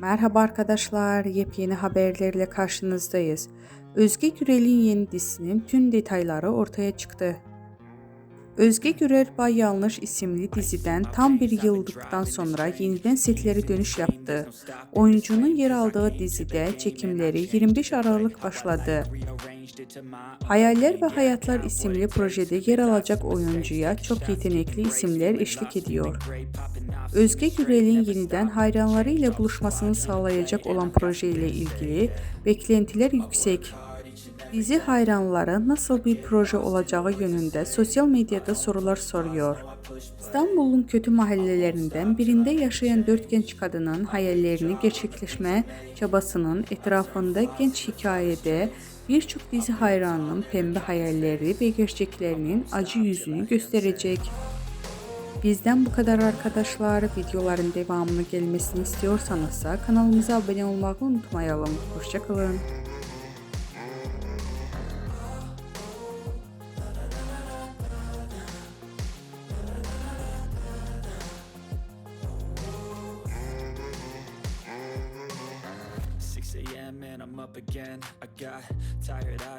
Merhaba arkadaşlar, yepyeni haberlerle karşınızdayız. Özge Gürel'in yeni dizisinin tüm detayları ortaya çıktı. Özge Gürel Bay Yanlış isimli diziden tam bir yıldıktan sonra yeniden setlere dönüş yaptı. Oyuncunun yer aldığı dizide çekimleri 25 Aralık başladı. Hayaller ve Hayatlar isimli projede yer alacak oyuncuya çok yetenekli isimler eşlik ediyor. Özge Gürel'in yeniden hayranlarıyla buluşmasını sağlayacak olan proje ile ilgili beklentiler yüksek. Dizi hayranları nasıl bir proje olacağı yönünde sosyal medyada sorular soruyor. İstanbul'un kötü mahallelerinden birinde yaşayan dört genç kadının hayallerini gerçekleşme çabasının etrafında genç hikayede birçok dizi hayranının pembe hayalleri ve gerçeklerinin acı yüzünü gösterecek. Bizden bu kadar arkadaşlar. Videoların devamını gelmesini istiyorsanız da kanalımıza abone olmayı unutmayalım. Hoşçakalın. Six a.m. and I'm up again. I got tired eyes.